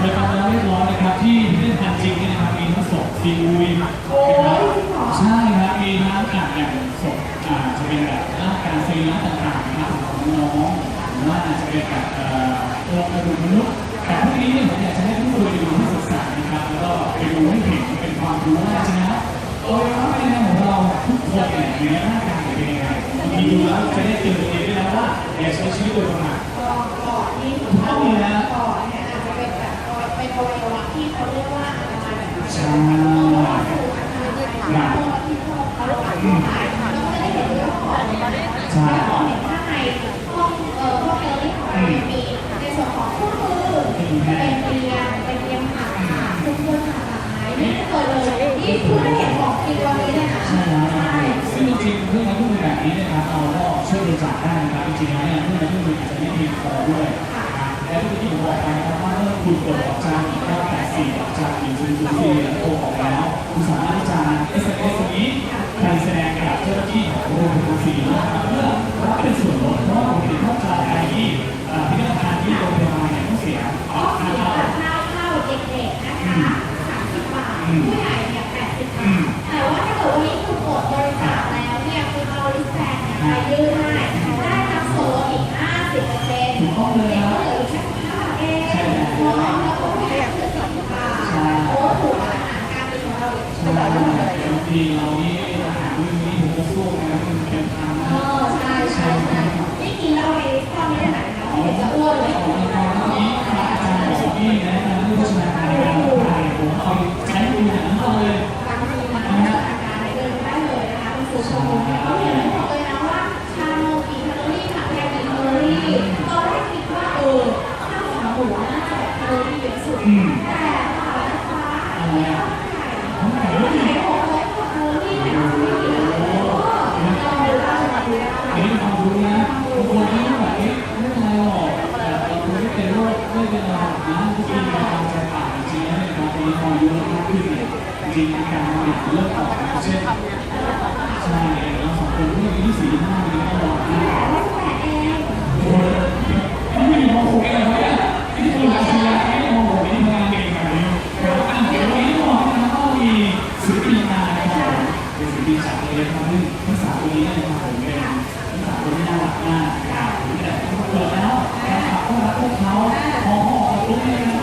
เคยทำมาแล้วเรียบร้อยนะครับที่พิพิธภัณฑ์จริงเนี่ยนะครับมีทั้งศพซีอุยนะครับใช่ครับมีทั้งอ่าอย่างศพอ่าจะเป็นแบบร่างการซีร่าต่างๆนะครับของน้องหรือว่าอาจจะเป็นแบบเอ่อตัวกระดูกมนุษย์แต่พวกนี้เนี่ยผมอยากจะให้ทุกคนไปดูที่ศึกษานะครับแล้วก็ไปดูให้เห็นเป็นความรู้ว่าจริงๆแล้วอวัยวะภายในของเราทุกคนเนี่ยอยู่ในร่างกายเป็นยังไงบางทีดูแล้วจะได้เตือนตัวเองด้วยนะว่าอย่าใช้ชีวิตโดยประมาทก่อนนี่ถูกต้องเลยนะ วัยวะที่เขาเรียกว่าอนามัยแบบใช่งาหลังที่ถ่ายเราก็จะได้เห็นเรื่องของเนี่ยใช่แล้วก็เห็นข้างในห้องเอ่อพวกเอลิของเรามีในส่วนของคู่มือเป็นเตียงเป็นเตียงผ่าตัดทุกคนผ่าตัดไหมไม่เคยเลยนี่เพิ่งได้เห็นของจริงวันนี้เลยนะใช่แล้วใช่ซึ่งจริงเครื่องมือเครื่องมือแบบนี้เนะครับเราก็ช่วยบริจาคได้นะครับจริงๆแล้วเนี่ยเครื่องมือเครื่องอาจจะไม่เพียงพอด้วยและที่ที่ผมบอกไปนะครับว่า คุณกดดอกจัน984ดอกจัน1 0 0 4แล้วโทรออกแล้วคุณสามารถที่จะ SMS ตรงนี้ไปแสดงกับเจ้าหน้าที่ของโรงพยาบาลศรีนะครับเพื่อรับเป็นส่วนลดเพราะว่าผมเห็นว่าจองไปที่เอ่อพิพิธภัณฑ์ที่โรงพยาบาลเนี่ยต้องเสียออค่าเข้าเข้าเด็กๆนะคะ30บาทผู้ใหญ่เนี่ย80บาทแต่ว่าถ้าเกิดวันนี้คุณกดบริจาคแล้วเนี่ยคุณเอาลิสต์แบนเนี่ยไปยื่นให้ ที่เรานี่อาหารมื้อนี้ผมก็สู้นะมันเป็นทางเอนะอใช่ใช่ใช่นี่กินแล้วไปตอนนี้ไหนคะเห็นจะอ้วนเลยออกกำลังกายตอนนี้พระอาจาย์บอกที่แนะนำผู้โฆษณาการในการถ่ายผมเอาใช้ดูหนังเขาเลยบางทีมันะได้เลยนะคะคุณครูชมเนี่ยเขาเห็นบอกเลยนะว่าชาโนกี่แคลอรี่ผักแกงกี่แคลอรี่ตอนแรกคิดว่าเออข้าวขาหมูน่าจะแคลอรี่เยอ ไม่เป็นไรนะที่กินยาตามใจปากจริงๆแล้วเนี่ยตอนนี้พออายุมากขึ้นเนี่ยจริงๆการเนี่ยเริ่มออกเช่นใช่แล้วสองคนที่มีสี่ห้าปีก็ลองนะที่ อ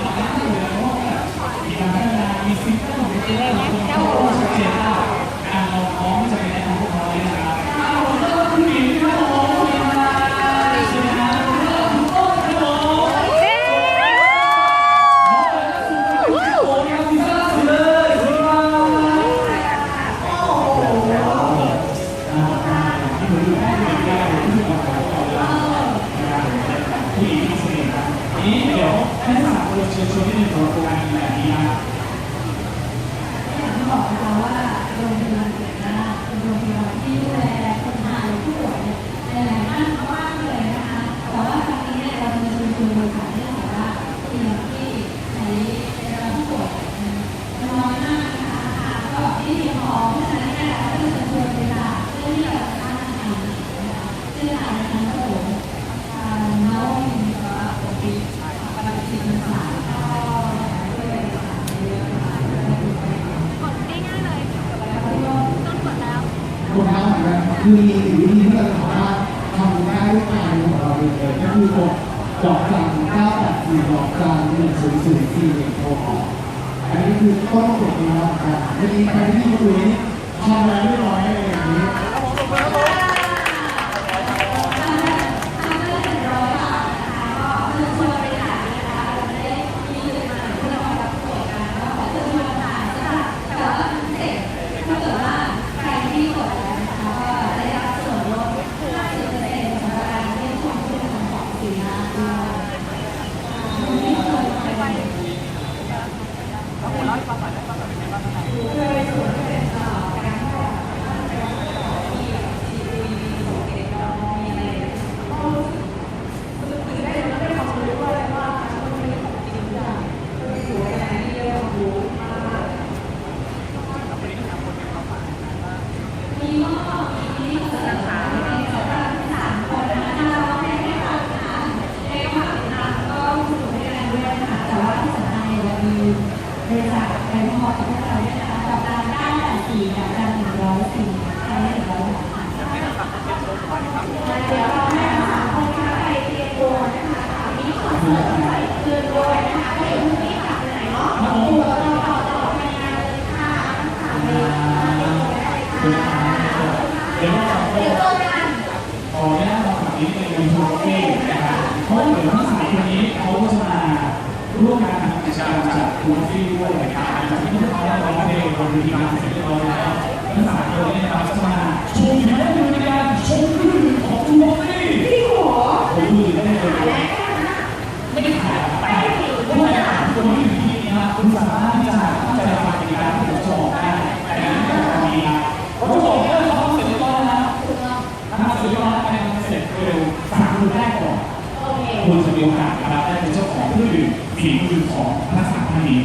คือมีสิ่งวิธีที่เราสามารถทำได้ด้วยกายของเราเองเลยก็คือกดดอกจันเก้าแปดสี่ดอกจันหนึ่งศูนย์ศูนย์สี่หนึ่งโทรออกอันนี้คือต้นกฎนี้นะครับทีนี้ใครที่คุ คุณจะมีโอกาสนะครับได้เป็นเจ้าของเครื่องดื่มฝีมือของพระสามท่านนี้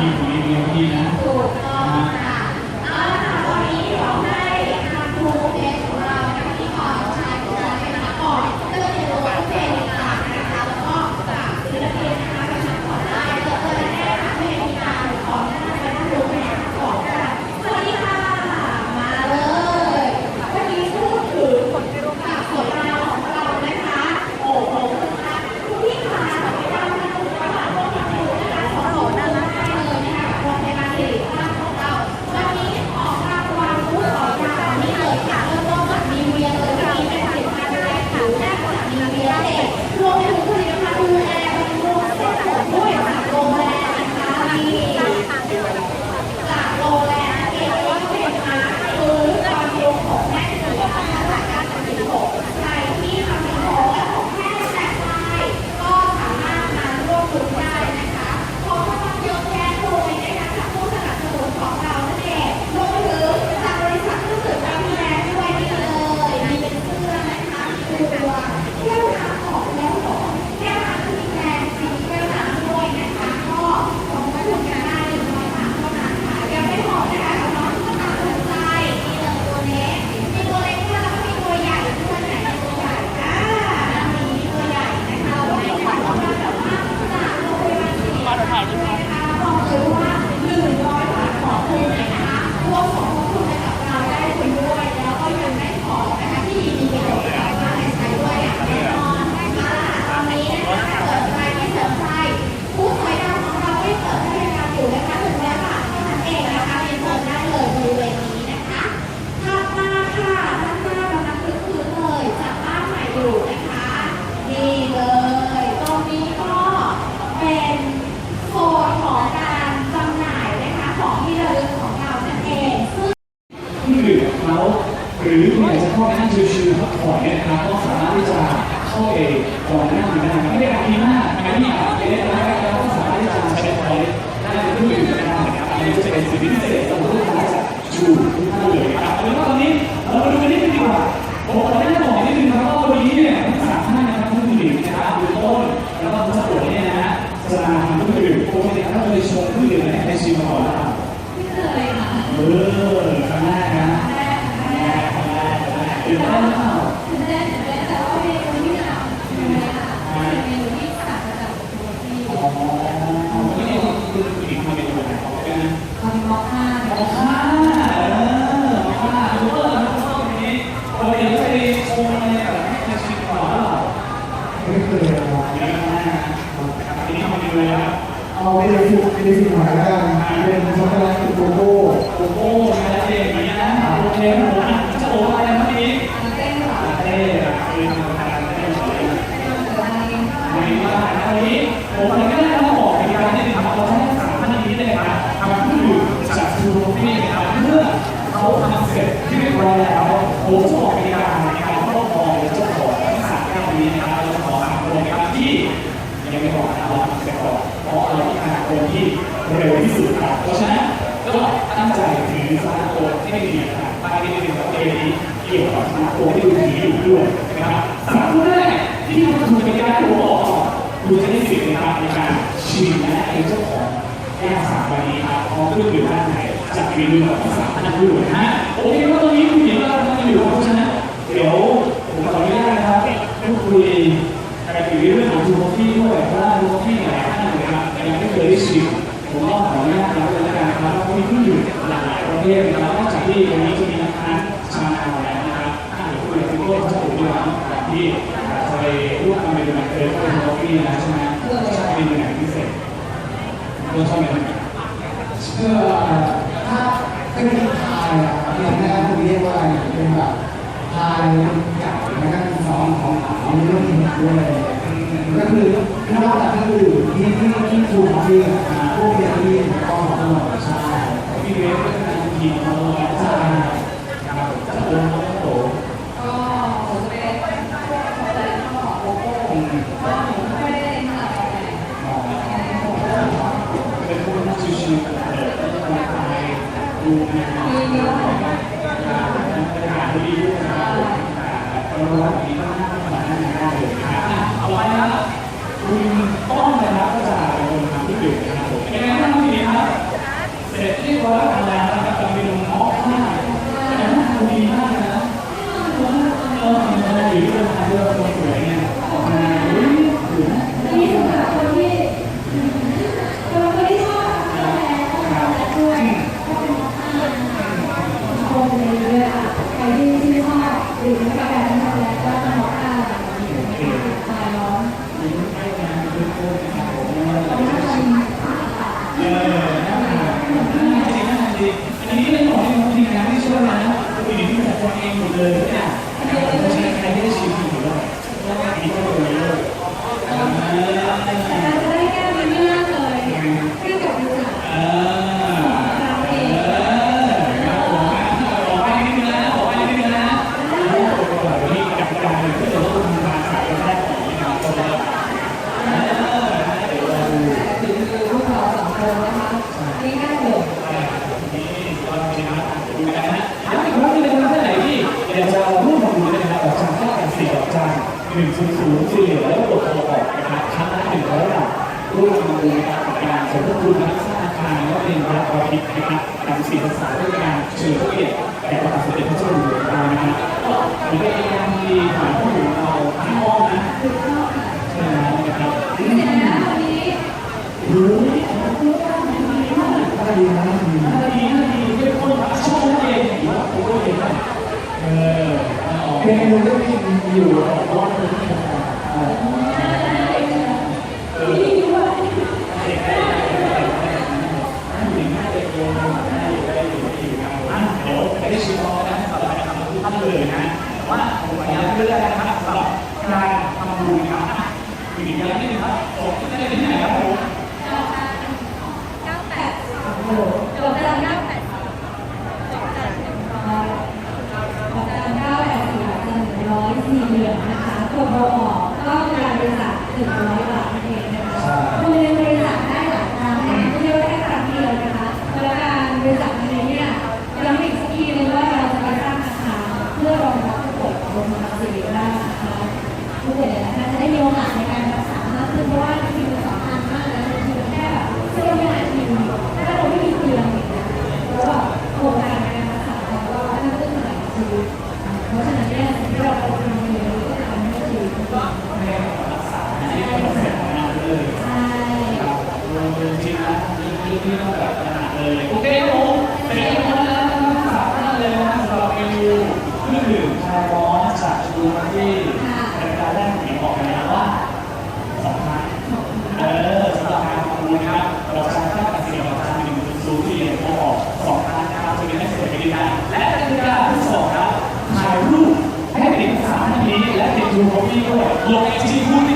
พี่ของเลี้ยงที่นะถูกต้อง เขาไม่ได้พูดไม่ได้พูดหมายแล้วกันเป็นช็อกโกแลตโกโก้โกโก้ชาเลตเองอย่างนี้นะโอเคโอ้โจะโอ้อะไรเมื่อกี้เต้นค่เต้นคือทำงานได้สวยไม่มาคราวนี้ผมวันนี้ก็ได้มาบอกในการที่ทำเราใช้สามท่านนี้เลยนะทำผู้อื่นจากทูนี่นะครับเมื่อเขาทำเสร็จที่เรียบร้อยแล้วผมจะบอกในการ คนที่เร็วที่สุดครับ เพราะฉะนั้นก็ตั้งใจถือสมาโคให้ดีนะครับภายในหนึ่งสัปดาห์นี้เกี่ยวกับสมาโคที่คุณถืออยู่ด้วยนะครับสามคู่แรกที่คุธุรกิจการตัวออกคุณจะได้สิทธิ์นะครับในการชิมและเป็นเจ้าของแก้วสามใบนี้ครับพร้อมเครื่องดื่มด้านในจากมีเรือที่สามท่านด้วยนะฮะโอเคว่าตอนนี้คุณห็นว่าเราทำกัอยู่เพราะฉะนั้นเดี๋ยวผมขออนุญาตนะครับพูดคุยแต่ถึงเรื่องของทูบที่ด้วยเพราะว่าทูบที่เนี่ย ยังไม่เคยได้ชิมผมก็ขออนุญาตรับเลยละกันนะครับเพราะมีเครื่อยู่หลากหลายประเทศนะครับนอกจากที่ตรงนี้จะมีน้ำค้างชาไทยแล้วนะครับถ้าเดี๋ยวคุณเป็นต้นชถูกด้วยนะครับที่เคยร่วมกันเป็นแบบเคยเป็นคอฟฟี่นะใช่ไหมชอบเป็นแบบพิเศษตัวชอบแบบเชื่อถ้าเป็นไทยอะเนี่ยนะคุณเรียกว่าอะไรเป็นแบบไทยไก่แล้รก็ซองของขาวไม่ต้องกินด้วยก็คือ นอกจากรรมอื่นที่ที่ที่ถูกที่พวกเรียนที่ก็ตลอดใช่พี่เวฟก็จะมีทีมของเราใช่จับตัวน้องโตก็ผมจเป็นคนแต่ละข้อของโลโก้ก็ผมไม่ได้เล่อะไรเป็นพวกชิวๆเปิดดูไปดูมีเยอะมาดีด้วยนูเขาพี่ด้วยรวมกันที่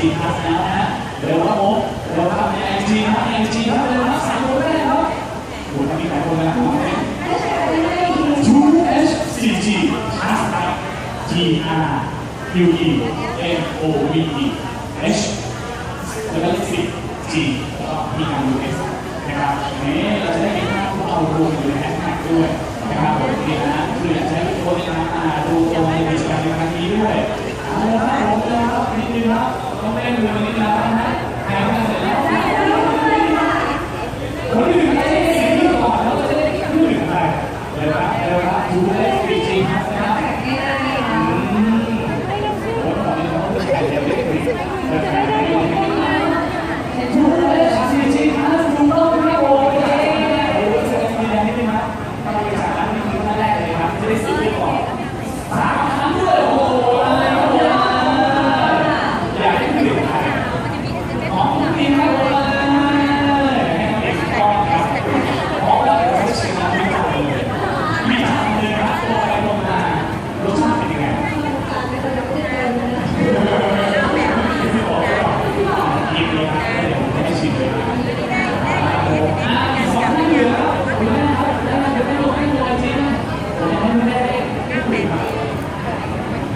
จีครับแล้วนะฮะเร็วว่าบผมเร็วครับแองจีครับแองจีครับเร็วครับสามคนแรกครับโหทำมีหลายคนนะ 2HCG ครับ G R Q E M O V E H แล้วก็เลขสิบ G แล้วก็มีการดูเอ S นะครับนี่เราจะได้เห็นภาพพวกเรารวมอยู่ในแฮชแท็กด้วยนะครับผมนี่นะคืออยากให้ทุกคนนะดูตัวในกิจกรรมในครั้งนี้ด้วยเอาละครับผมนะครับนิดนึงครับ में मोदी लाल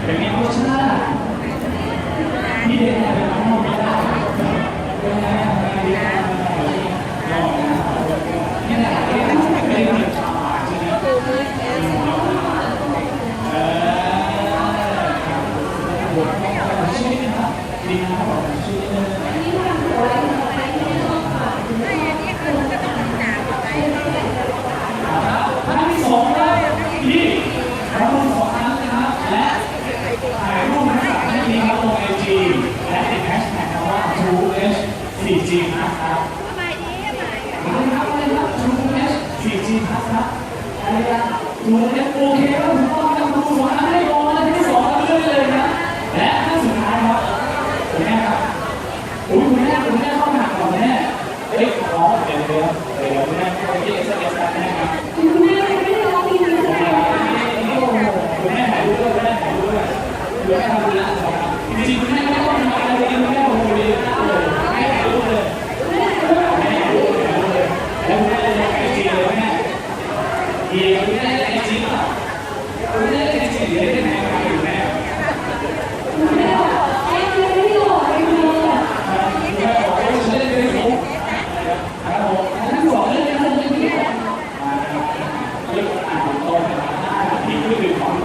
Tenemos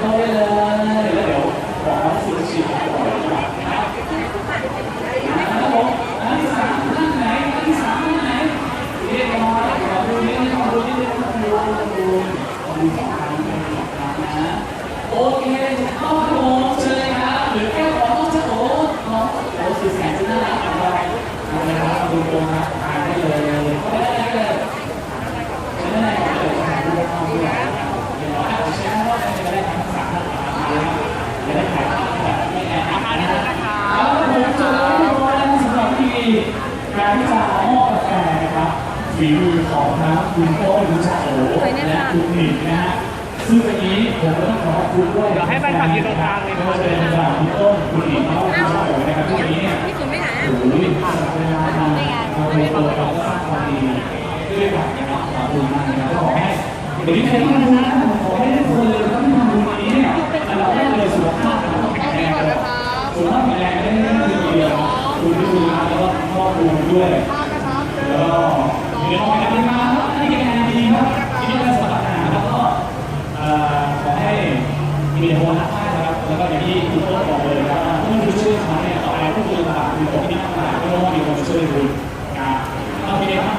后面呢？ี้ผมต้องขอคุณด้วยเดี๋ยวให้แฟนคลับยืนตรงกลางเลยนะครับเป็นจากพี่ต้นคุณหญิงน้องข้าวนะครับวันนี้เนี่ยพี่คุณไหนาโอ้ยผ่านเวลามาเราไปเปิดความสร้างความดีด้วยกันนะครับขอบคุณมากนะครับขอให้เดี๋ยวนี้ใครที่นะขอให้ทุกคนเลยต้องทำบุญนี้เนี่ยอันดับแรกเลยสุขภาพแข็งแรงสุขภาพแข็งแรงได้ไม่ดีเดียคุณที่ดูแลแล้วก็ครอบครัด้วยแล้วก็มีน้อเแข็งแรงมากให้แข็งแรงดีครับที่ได้ส มีแต่หนรักมากนะครับ แล้วก็อย่างที่คุณต้นบอกเลยนะครับผู้ที่ช่วยเขาเนี่ยต่อไปผู้ที่ลำบากคือคนที่นั่งลำบากก็ต้องมีคนช่วยคุณนะโอเคครับ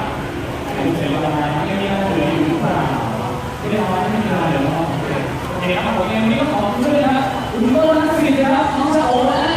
ผมเสร็จแล้วนะยังมีอะไรเหลืออยู่หรือเปล่าไม่ได้เอาไม่มีอะไรเหลือแล้วโอเคครับผมยังวันนี้ก็ขอบคุณด้วยนะครับคุณต้นนักศิลป์นะครับน้องชาโอะ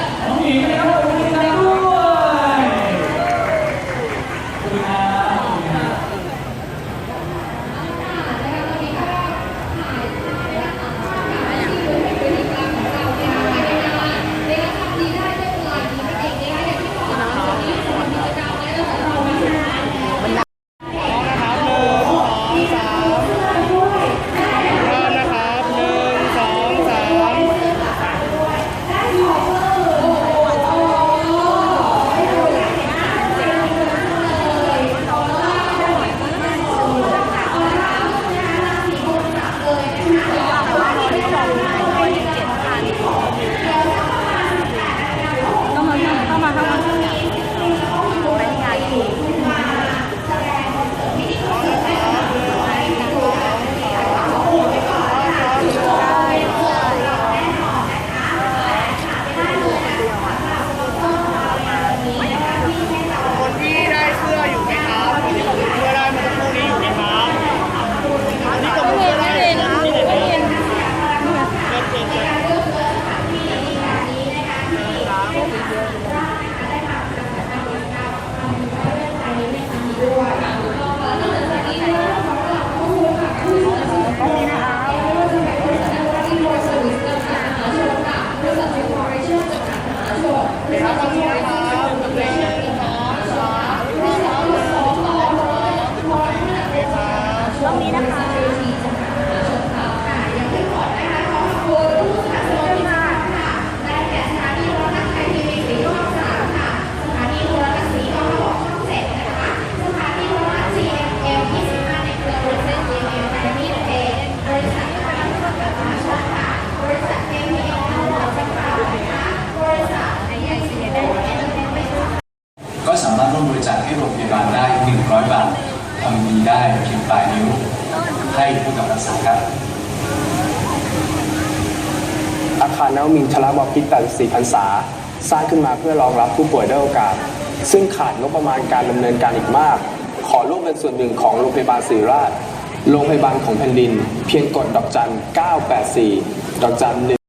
ให้ผู้กับรักษาครับ อาคารนวมินทรบพิตร84พรรษา สร้างขึ้นมาเพื่อรองรับผู้ป่วยด้วยโอกาส ซึ่งขาดงบประมาณการดำเนินการอีกมาก ขอร่วมเป็นส่วนหนึ่งของโรงพยาบาลศิริราช โรงพยาบาลของแผ่นดิน เพียงกดดอกจัน 984 ดอกจัน1